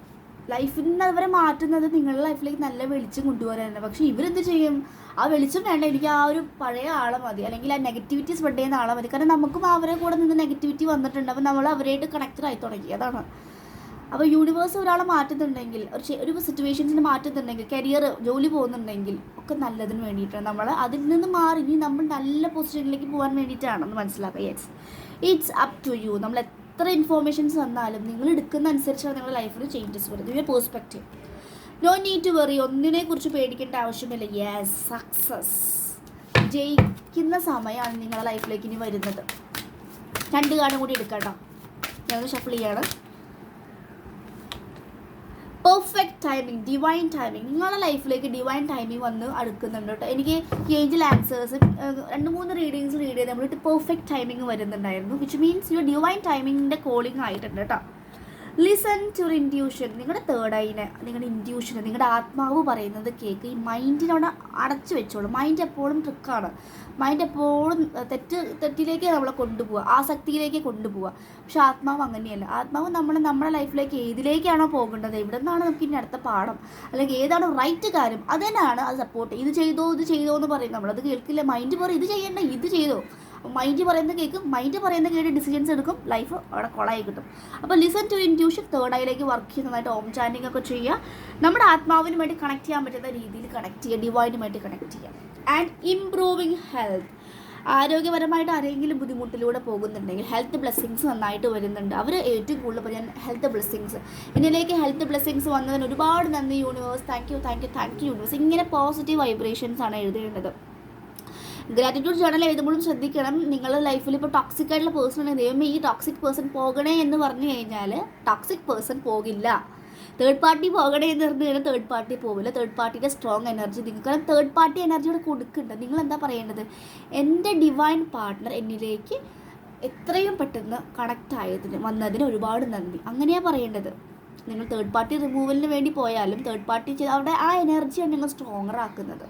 ലൈഫിൽ നിന്ന് അവരെ മാറ്റുന്നത് നിങ്ങളുടെ ലൈഫിലേക്ക് നല്ല വെളിച്ചം കൊണ്ടുവരാനാണ്. പക്ഷേ ഇവരെന്ത് ചെയ്യും? ആ വെളിച്ചം വേണ്ട. എനിക്ക് ആ ഒരു പഴയ ആളെ മതി. അല്ലെങ്കിൽ ആ നെഗറ്റിവിറ്റി സ്പ്രെഡ് ചെയ്യുന്ന ആളെ മതി. കാരണം നമുക്കും അവരെ കൂടെ നിന്ന് നെഗറ്റിവിറ്റി വന്നിട്ടുണ്ട്. അപ്പോൾ നമ്മൾ അവരായിട്ട് കണക്റ്റഡ് ആയി തുടങ്ങി. അതാണ്. അപ്പോൾ യൂണിവേഴ്സ് ഒരാളെ മാറ്റുന്നുണ്ടെങ്കിൽ ഒരു ഒരു സിറ്റുവേഷൻസിന് മാറ്റുന്നുണ്ടെങ്കിൽ കരിയർ ജോലി പോകുന്നുണ്ടെങ്കിൽ ഒക്കെ നല്ലതിന് വേണ്ടിയിട്ടാണ്. നമ്മൾ അതിൽ നിന്ന് മാറി ഇനി നമ്മൾ നല്ല പൊസിഷനിലേക്ക് പോകാൻ വേണ്ടിയിട്ടാണെന്ന് മനസ്സിലാക്കുക yes it's up to you നമ്മൾ എത്ര ഇൻഫോർമേഷൻസ് വന്നാലും നിങ്ങൾ എടുക്കുന്ന അനുസരിച്ചാണ് നിങ്ങളുടെ ലൈഫിൽ ചേഞ്ചസ് വരുന്നത്. ഇതിന്റെ perspective no need to worry ഒന്നിനെ കുറിച്ച് പേടിക്കേണ്ട ആവശ്യമില്ല. യെസ് സക്സസ് ജയിക്കുന്ന സമയമാണ് നിങ്ങളുടെ ലൈഫിലേക്ക് ഇനി വരുന്നത്. രണ്ട് കാണും കൂടി എടുക്കാം കേട്ടോ. ഞാനൊന്ന് ഷഫിൾ ചെയ്യാണ്. പെർഫെക്റ്റ് ടൈമിങ് ഡിവൈൻ ടൈമിങ് നിങ്ങളുടെ ലൈഫിലേക്ക് ഡിവൈൻ ടൈമിങ് വന്ന് അടുക്കുന്നുണ്ട് കേട്ടോ. എനിക്ക് ഏഞ്ചൽ ആൻസേഴ്സ് രണ്ട് മൂന്ന് റീഡിങ്സ് റീഡ് ചെയ്ത് നമ്മളിട്ട് പെർഫെക്റ്റ് ടൈമിംഗ് വരുന്നുണ്ടായിരുന്നു. വിച്ച് മീൻസ് യു ഡിവൈൻ ടൈമിങ്ങിന്റെ കോളിംഗ് ആയിട്ടുണ്ട് കേട്ടോ. ലിസൺ ടു ഇൻഡ്യൂഷൻ നിങ്ങളുടെ തേർഡ് ഐനെ നിങ്ങളുടെ ഇൻഡ്യൂഷൻ നിങ്ങളുടെ ആത്മാവ് പറയുന്നത് കേൾക്ക് ഈ മൈൻഡിനോട് അടച്ചു വെച്ചോളൂ. മൈൻഡ് എപ്പോഴും ട്രിക്കാണ് മൈൻഡ് എപ്പോഴും തെറ്റ് തെറ്റിലേക്ക് നമ്മളെ കൊണ്ടുപോവുക ആസക്തിയിലേക്ക് കൊണ്ടുപോവുക പക്ഷെ ആത്മാവ് അങ്ങനെയല്ല. ആത്മാവ് നമ്മൾ നമ്മുടെ ലൈഫിലേക്ക് ഏതിലേക്കാണോ പോകേണ്ടത്? എവിടെ നിന്നാണ് നമുക്ക് ഇനി അടുത്ത പാഠം? അല്ലെങ്കിൽ ഏതാണ് റൈറ്റ് കാര്യം? അതിനാണ് അത് സപ്പോർട്ട് ഇത് ചെയ്തോ ഇത് ചെയ്തോ എന്ന് പറയും നമ്മളത് കേൾക്കില്ല. മൈൻഡ് പറയും ഇത് ചെയ്യണ്ട ഇത് ചെയ്തോ. മൈൻഡ് പറയുന്നത് കേൾക്കും മൈൻഡ് പറയുന്ന കേട്ട് ഡിസിഷൻസ് എടുക്കും ലൈഫ് അവിടെ കൊളായി കിട്ടും. അപ്പോൾ ലിസൺ ടു ഇന്റ്യൂഷൻ തേർഡ് ഐയിലേക്ക് വർക്ക് ചെയ്യുന്നതായിട്ട് ഓം ചാൻഡിങ് ഒക്കെ ചെയ്യുക. നമ്മുടെ ആത്മാവിനുമായിട്ട് കണക്ട് ചെയ്യാൻ പറ്റുന്ന രീതിയിൽ കണക്ട് ചെയ്യുക ഡിവൈനുമായിട്ട് കണക്ട് ചെയ്യുക. ആൻഡ് ഇംപ്രൂവിങ് ഹെൽത്ത് ആരോഗ്യപരമായിട്ട് ആരെങ്കിലും ബുദ്ധിമുട്ടിലൂടെ പോകുന്നുണ്ടെങ്കിൽ ഹെൽത്ത് ബ്ലെസ്സിങ്സ് നന്നായിട്ട് വരുന്നുണ്ട്. അവർ ഏറ്റവും കൂടുതൽ പറയാൻ ഹെൽത്ത് ബ്ലെസ്സിങ്സ് ഇന്നലേക്ക് ഹെൽത്ത് ബ്ലെസ്സിങ്സ് വന്നതിന് ഒരുപാട് നന്ദി universe thank you thank you thank you universe ഇങ്ങനെ പോസിറ്റീവ് വൈബ്രേഷൻസ് ആണ് എഴുതേണ്ടത്. ഗ്രാറ്റിറ്റ്യൂഡ് ജേണൽ എഴുതുമ്പോഴും ശ്രദ്ധിക്കണം. നിങ്ങളുടെ ലൈഫിൽ ഇപ്പോൾ ടോക്സിക് ആയിട്ടുള്ള പേഴ്സൺ ആണ് ദൈവമേ ഈ ടോക്സിക് പേഴ്സൺ പോകണേ എന്ന് പറഞ്ഞു കഴിഞ്ഞാൽ ടോക്സിക് പേഴ്സൺ പോകില്ല. തേർഡ് പാർട്ടി പോകണേ എന്ന് പറഞ്ഞു കഴിഞ്ഞാൽ തേർഡ് പാർട്ടി പോകില്ല. തേർഡ് പാർട്ടിയുടെ സ്ട്രോങ് എനർജി നിങ്ങൾക്ക് കാരണം തേർഡ് പാർട്ടി എനർജിയോട് കൊടുക്കുന്നുണ്ട്. നിങ്ങൾ എന്താ പറയേണ്ടത്? എന്റെ ഡിവൈൻ പാർട്ട്ണർ എന്നിലേക്ക് എത്രയും പെട്ടെന്ന് കണക്റ്റ് ആയതിന് വന്നതിന് ഒരുപാട് നന്ദി. അങ്ങനെയാണ് പറയേണ്ടത്. നിങ്ങൾ തേർഡ് പാർട്ടി റിമൂവലിന് വേണ്ടി പോയാലും തേർഡ് പാർട്ടി ചെയ്ത് അവിടെ ആ എനർജിയാണ് നിങ്ങൾ സ്ട്രോങ്ങർ ആക്കുന്നത്.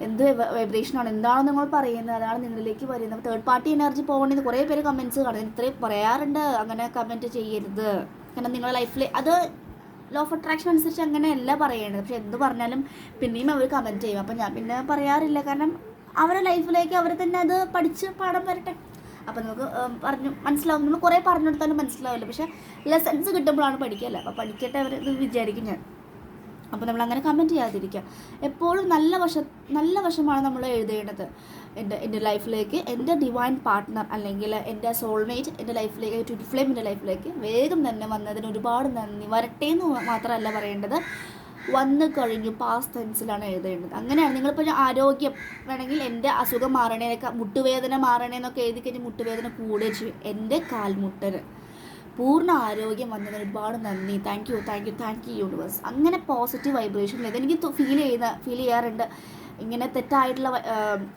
എന്ത് വൈബ്രേഷനാണ് എന്താണ് നിങ്ങൾ പറയുന്നത്? അതാണ് നിങ്ങളിലേക്ക് വരുന്നത്. തേർഡ് പാർട്ടി എനർജി പോകണമെന്ന് കുറേ പേര് കമൻസ് കാണുന്നത് ഇത്രയും പറയാറുണ്ട്. അങ്ങനെ കമന്റ് ചെയ്യരുത്. കാരണം നിങ്ങളുടെ ലൈഫിൽ അത് ലോ ഓഫ് അട്രാക്ഷൻ അനുസരിച്ച് അങ്ങനെയല്ല പറയേണ്ടത്. പക്ഷെ എന്ത് പറഞ്ഞാലും പിന്നെയും അവർ കമന്റ് ചെയ്യും. അപ്പം ഞാൻ പിന്നെ പറയാറില്ല. കാരണം അവരുടെ ലൈഫിലേക്ക് അവർ തന്നെ അത് പഠിച്ച് പാഠം വരട്ടെ. അപ്പം നമുക്ക് പറഞ്ഞു മനസ്സിലാവും. നമ്മൾ കുറേ പറഞ്ഞു കൊടുത്താലും മനസ്സിലാവില്ല. പക്ഷേ ലെസൺസ് കിട്ടുമ്പോഴാണ് പഠിക്കല്ല അപ്പോൾ പഠിക്കട്ടെ അവർ വിചാരിക്കും ഞാൻ. അപ്പോൾ നമ്മൾ അങ്ങനെ കമന്റ് ചെയ്യാതിരിക്കുക. എപ്പോഴും നല്ല വശം നല്ല വശമാണ് നമ്മൾ എഴുതേണ്ടത്. എന്റെ എന്റെ ലൈഫിലേക്ക് എന്റെ ഡിവൈൻ പാർട്ട്ണർ അല്ലെങ്കിൽ എന്റെ സോൾമേറ്റ് എന്റെ ലൈഫിലേക്ക് ട്വിറ്റ് ഫ്ലെയിം എന്റെ ലൈഫിലേക്ക് വേഗം തന്നെ വന്നതിന് ഒരുപാട് നന്ദി. വരട്ടെ എന്ന് മാത്രമല്ല പറയേണ്ടത് വന്ന് കഴിഞ്ഞു പാസ് ടെൻസിലാണ് എഴുതേണ്ടത്. അങ്ങനെയാണ്. നിങ്ങളിപ്പോൾ ആരോഗ്യം വേണമെങ്കിൽ എന്റെ അസുഖം മാറണേനൊക്കെ മുട്ടുവേദന മാറണേന്നൊക്കെ എഴുതി കഴിഞ്ഞ് മുട്ടുവേദന കൂടുകയും ചെയ്യും. എന്റെ കാൽമുട്ടന് പൂർണ ആരോഗ്യം വന്നതിന് ഒരുപാട് നന്ദി. Thank you thank you thank you universe അങ്ങനെ പോസിറ്റീവ് വൈബ്രേഷൻ എനിക്ക് ഫീൽ ചെയ്യുന്ന ഫീൽ ചെയ്യാറുണ്ട്. ഇങ്ങനെ തെറ്റായിട്ടുള്ള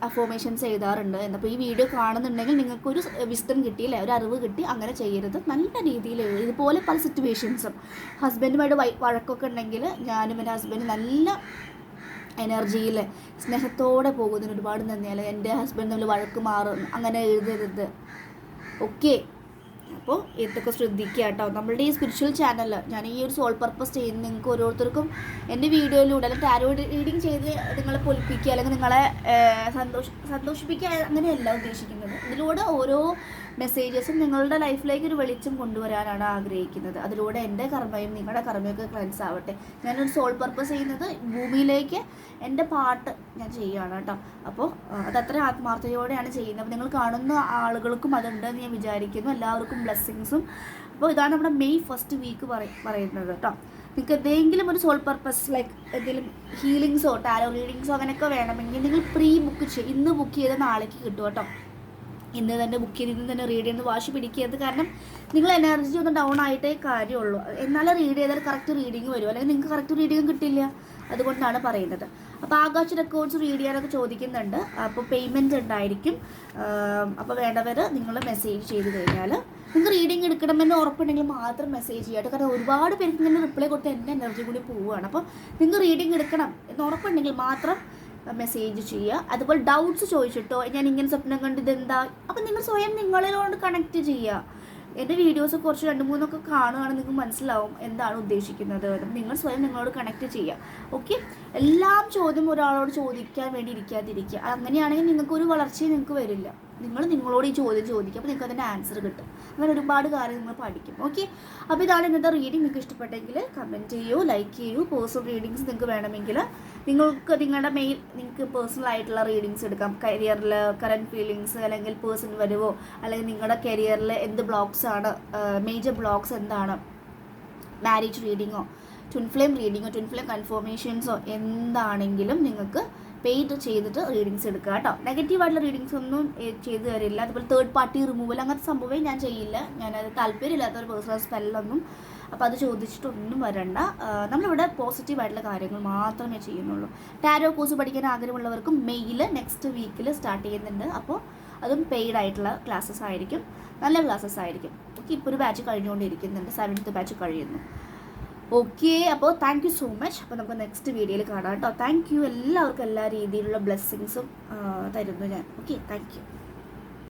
അഫോമേഷൻസ് എഴുതാറുണ്ട്. എന്നപ്പോൾ ഈ വീഡിയോ കാണുന്നുണ്ടെങ്കിൽ നിങ്ങൾക്കൊരു വിസ്തം കിട്ടിയില്ലേ ഒരു അറിവ് കിട്ടി അങ്ങനെ ചെയ്യരുത്. നല്ല രീതിയിൽ ഇതുപോലെ പല സിറ്റുവേഷൻസും ഹസ്ബൻഡുമായിട്ട് വഴക്കൊക്കെ ഉണ്ടെങ്കിൽ ഞാനും എന്റെ ഹസ്ബൻഡ് നല്ല എനർജിയിൽ സ്നേഹത്തോടെ പോകുന്നതിന് ഒരുപാട് നന്ദി. എന്റെ ഹസ്ബൻഡ് തമ്മിൽ വഴക്ക് മാറും. അങ്ങനെ എഴുതരുത്. ഓക്കെ അപ്പോൾ ഇതൊക്കെ ശ്രദ്ധിക്കുക കേട്ടോ നമ്മളുടെ ഈ സ്പിരിച്വൽ ചാനൽ ഞാൻ ഈ ഒരു സോൾ പർപ്പസ് ചെയ്യുന്ന നിങ്ങൾക്ക് ഓരോരുത്തർക്കും എന്റെ വീഡിയോയിലൂടെ അല്ലെങ്കിൽ ടാരോ റീഡിങ് ചെയ്ത് നിങ്ങളെ പൊലിപ്പിക്കുക അല്ലെങ്കിൽ നിങ്ങളെ സന്തോഷ സന്തോഷിപ്പിക്കുക അങ്ങനെയല്ല ഉദ്ദേശിക്കുന്നത്. ഇതിലൂടെ ഓരോ മെസ്സേജസും നിങ്ങളുടെ ലൈഫിലേക്ക് ഒരു വെളിച്ചം കൊണ്ടുവരാനാണ് ആഗ്രഹിക്കുന്നത്. അതിലൂടെ എന്റെ കർമ്മയും നിങ്ങളുടെ കർമ്മയൊക്കെ ക്ലൻസ് ആവട്ടെ. ഞാനൊരു സോൾ പർപ്പസ് ചെയ്യുന്നത് ഭൂമിയിലേക്ക് എന്റെ പാട്ട് ഞാൻ ചെയ്യുകയാണ് കേട്ടോ. അപ്പോൾ അതത്ര ആത്മാർത്ഥതയോടെയാണ് ചെയ്യുന്നത്. അപ്പോൾ നിങ്ങൾ കാണുന്ന ആളുകൾക്കും അതുണ്ടെന്ന് ഞാൻ വിചാരിക്കുന്നു. എല്ലാവർക്കും ബ്ലെസ്സിങ്സും അപ്പോൾ ഇതാണ് നമ്മുടെ മെയ് ഫസ്റ്റ് വീക്ക് പറയുന്നത് കേട്ടോ. നിങ്ങൾക്ക് എന്തെങ്കിലും ഒരു സോൾ പർപ്പസ് ലൈക്ക് എന്തെങ്കിലും ഹീലിങ്സോ ടാലോ റീഡിങ്സോ അങ്ങനെയൊക്കെ വേണമെങ്കിൽ നിങ്ങൾ പ്രീ ബുക്ക് ചെയ്യും ഇന്ന് ബുക്ക് ചെയ്ത് നാളേക്ക് കിട്ടും കേട്ടോ. ഇന്ന് തന്നെ ബുക്ക് ചെയ്ത് ഇന്ന് തന്നെ റീഡ് ചെയ്യുന്നത് വാശി പിടിക്കരുത്. കാരണം നിങ്ങൾ എനർജി ഒന്ന് ഡൗൺ ആയിട്ടേ കാര്യമുള്ളൂ. എന്നാലും റീഡ് ചെയ്താൽ കറക്റ്റ് റീഡിങ് വരും. അല്ലെങ്കിൽ നിങ്ങൾക്ക് കറക്റ്റ് റീഡിങ് കിട്ടില്ല. അതുകൊണ്ടാണ് പറയുന്നത്. അപ്പോൾ ആകാശ റെക്കോർഡ്സ് റീഡ് ചെയ്യാനൊക്കെ ചോദിക്കുന്നുണ്ട്. അപ്പോൾ പേയ്മെന്റ് ഉണ്ടായിരിക്കും. അപ്പോൾ വേണ്ടവർ നിങ്ങൾ മെസ്സേജ് ചെയ്ത് കഴിഞ്ഞാൽ നിങ്ങൾക്ക് റീഡിങ് എടുക്കണമെന്ന് ഉറപ്പുണ്ടെങ്കിൽ മാത്രം മെസ്സേജ് ചെയ്യാട്ടോ കാരണം ഒരുപാട് പേർക്ക് ഇങ്ങനെ റിപ്ലൈ കൊടുത്ത് എന്റെ എനർജി കൂടി പോവുകയാണ്. അപ്പോൾ നിങ്ങൾക്ക് റീഡിങ് എടുക്കണം എന്ന് ഉറപ്പുണ്ടെങ്കിൽ മാത്രം മെസ്സേജ് ചെയ്യുക. അതുപോലെ ഡൗട്ട്സ് ചോദിച്ചിട്ടോ ഞാൻ ഇങ്ങനെ സ്വപ്നം കണ്ടത് എന്താ അപ്പം നിങ്ങൾ സ്വയം നിങ്ങളിലോട് കണക്ട് ചെയ്യുക. എന്റെ വീഡിയോസ് കുറച്ച് രണ്ട് മൂന്നൊക്കെ കാണുകയാണെങ്കിൽ നിങ്ങൾക്ക് മനസ്സിലാവും എന്താണ് ഉദ്ദേശിക്കുന്നത്. നിങ്ങൾ സ്വയം നിങ്ങളോട് കണക്ട് ചെയ്യുക. ഓക്കെ എല്ലാം ചോദ്യം ഒരാളോട് ചോദിക്കാൻ വേണ്ടി ഇരിക്കാതിരിക്കുക. അങ്ങനെയാണെങ്കിൽ നിങ്ങൾക്ക് ഒരു വളർച്ചയും നിങ്ങൾക്ക് വരില്ല. നിങ്ങൾ നിങ്ങളോട് ഈ ചോദ്യം ചോദിക്കുക. അപ്പോൾ നിങ്ങൾക്ക് അതിന്റെ ആൻസർ കിട്ടും. അങ്ങനെ ഒരുപാട് കാര്യം നിങ്ങൾ പഠിക്കും. ഓക്കെ അപ്പോൾ ഇതാണ് ഇന്നത്തെ റീഡിംഗ് നിങ്ങൾക്ക് ഇഷ്ടപ്പെട്ടെങ്കിൽ കമന്റ് ചെയ്യൂ ലൈക്ക് ചെയ്യൂ. പേഴ്സണൽ റീഡിങ്സ് നിങ്ങൾക്ക് വേണമെങ്കിൽ നിങ്ങൾക്ക് നിങ്ങളുടെ മെയിൻ നിങ്ങൾക്ക് പേഴ്സണൽ ആയിട്ടുള്ള റീഡിങ്സ് എടുക്കാം. കരിയറിൽ കറന്റ് ഫീലിങ്സ് അല്ലെങ്കിൽ പേഴ്സൺ വരുവോ അല്ലെങ്കിൽ നിങ്ങളുടെ കരിയറിൽ എന്ത് ബ്ലോക്സ് ആണ് മേജർ ബ്ലോക്സ് എന്താണ്? മാരേജ് റീഡിങ്ങോ ട്വിൻ ഫ്ലെയിം റീഡിങ്ങോ ട്വിൻ ഫ്ലെയിം കൺഫോർമേഷൻസോ എന്താണെങ്കിലും നിങ്ങൾക്ക് പെയ്ഡ് ചെയ്തിട്ട് റീഡിങ്സ് എടുക്കുക കേട്ടോ. നെഗറ്റീവ് ആയിട്ടുള്ള റീഡിങ്സ് ഒന്നും ചെയ്ത് തരില്ല. അതുപോലെ തേർഡ് പാർട്ടി റിമൂവൽ അങ്ങനത്തെ സംഭവമേ ഞാൻ ചെയ്യില്ല. ഞാനത് താല്പര്യമില്ലാത്ത ഒരു പേഴ്സണൽ സ്പെല്ലൊന്നും അപ്പോൾ അത് ചോദിച്ചിട്ടൊന്നും വരണ്ട. നമ്മളിവിടെ പോസിറ്റീവ് ആയിട്ടുള്ള കാര്യങ്ങൾ മാത്രമേ ചെയ്യുന്നുള്ളൂ. ടാരോ കോഴ്സ് പഠിക്കാൻ ആഗ്രഹമുള്ളവർക്കും മെയിൽ നെക്സ്റ്റ് വീക്കിൽ സ്റ്റാർട്ട് ചെയ്യുന്നുണ്ട്. അപ്പോൾ അതും പെയ്ഡ് ആയിട്ടുള്ള ക്ലാസ്സസ് ആയിരിക്കും. നല്ല ക്ലാസ്സസ് ആയിരിക്കും. ഓക്കെ ഇപ്പോൾ ഒരു ബാച്ച് കഴിഞ്ഞുകൊണ്ടിരിക്കുന്നുണ്ട്. സെവൻത്ത് ബാച്ച് കഴിയുന്നു. ഓക്കെ അപ്പോൾ താങ്ക് യു സോ മച്ച് അപ്പോൾ നമുക്ക് നെക്സ്റ്റ് വീഡിയോയിൽ കാണാം കേട്ടോ. താങ്ക് യു എല്ലാവർക്കും എല്ലാ രീതിയിലുള്ള ബ്ലെസ്സിങ്സും തരുന്നു ഞാൻ. Okay thank you